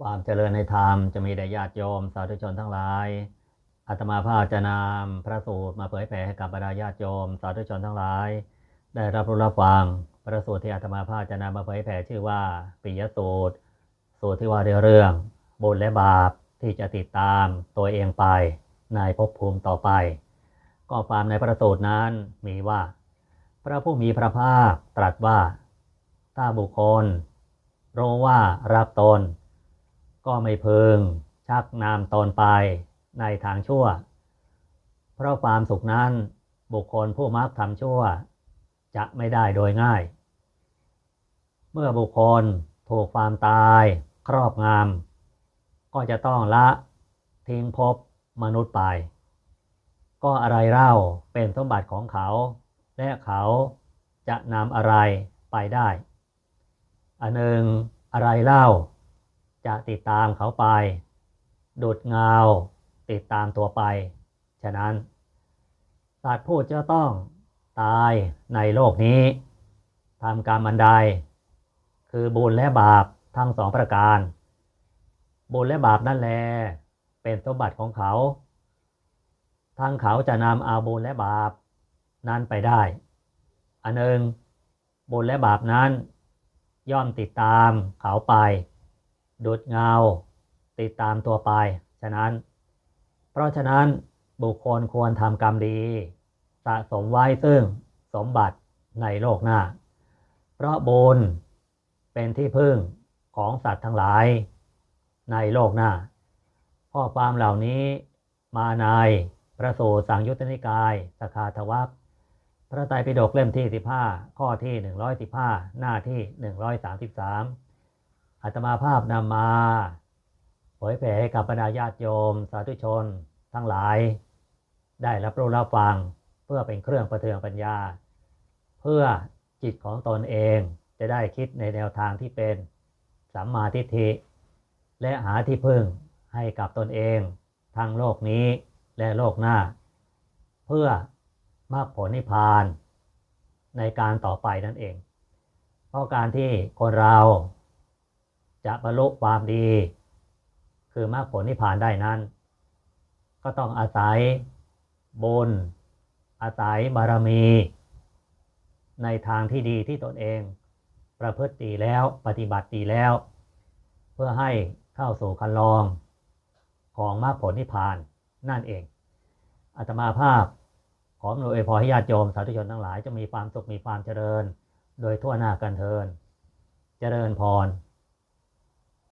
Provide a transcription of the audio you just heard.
ความเจริญในธรรมจะมีแด่ญาติโยม สาธุชนทั้งหลายอาตมาภาพจะนำพระสูตรมาเผยแผ่ให้กับบรรดาญาติโยม สาธุชนทั้งหลาย ได้รับรู้รับฟังพระสูตรที่อาตมาภาพจะนำมาเผยแผ่ชื่อว่าปิยสูตร สูตรที่ว่าด้วยเรื่องบุญและบาปที่จะติดตามตัวเองไปในภพภูมิต่อไป ก็ความในพระสูตรนั้นมีว่า พระผู้มีพระภาคตรัสว่าถ้าบุคคลรู้ว่ารักตน ก็ไม่เพึงชักนำตนไปในทางชั่ว เพราะความสุขนั้นบุคคลผู้มักทำชั่ว จะไม่ได้โดยง่าย เมื่อบุคคลถูกความตายครอบงำก็จะต้องละทิ้งภพมนุษย์ไป ก็อะไรเล่าเป็นสมบัติของเขา และเขาจะนำอะไรไปได้ อันหนึ่งอะไรเล่า จะติดตามเขาไป ดูดเงา ติดตามตัวไป ฉะนั้นสัตว์ผู้จะต้องตายในโลกนี้ทำกรรมอันใด คือบุญและบาปทั้งสองประการ บุญและบาปนั่นแลเป็นสมบัติของเขา ทั้งเขาจะนำเอาบุญและบาปนั้นไปได้ อันหนึ่งบุญและบาปนั้นย่อมติดตามเขาไป ดูดเงา ติดตามตัวไป ฉะนั้น เพราะฉะนั้นบุคคลควรทำกรรมดี สะสมไว้ซึ่งสมบัติในโลกหน้า เพราะบุญเป็นที่พึ่งของสัตว์ทั้งหลาย ในโลกหน้า ข้อความเหล่านี้มาในพระสูตรสังยุตติกายสคาทวัคพระไตรปิฎกเล่มที่ 15 ข้อที่ 115 หน้าที่ 133 อัตมาภาพนำมาเผยแผ่ให้กับบรรดาญาติโยม สาธุชน ทั้งหลาย ได้รับรู้รับฟังเพื่อเป็นเครื่องประเทืองปัญญา เพื่อจิตของตนเองจะได้คิดในแนวทางที่เป็นสัมมาทิฏฐิ และหาที่พึ่งให้กับตนเองทั้งโลกนี้และโลกหน้า เพื่อมรรคผลนิพพาน ในการต่อไปนั่นเอง เพราะการที่คนเรา จะบรรลุความดี คือมรรคผลนิพพานได้นั้น ก็ต้องอาศัยบุญอาศัยบารมี ในทางที่ดีที่ตนเอง ประพฤติดีแล้วปฏิบัติดีแล้ว เพื่อให้เข้าสู่คันลองของมรรคผลนิพพานนั่นเองอาตมาภาพขออนวยพรให้ญาติโยมสาธุชนทั้งหลายจะมีความสุขมีความเจริญ โดยทั่วหน้ากันเทิน เจริญพร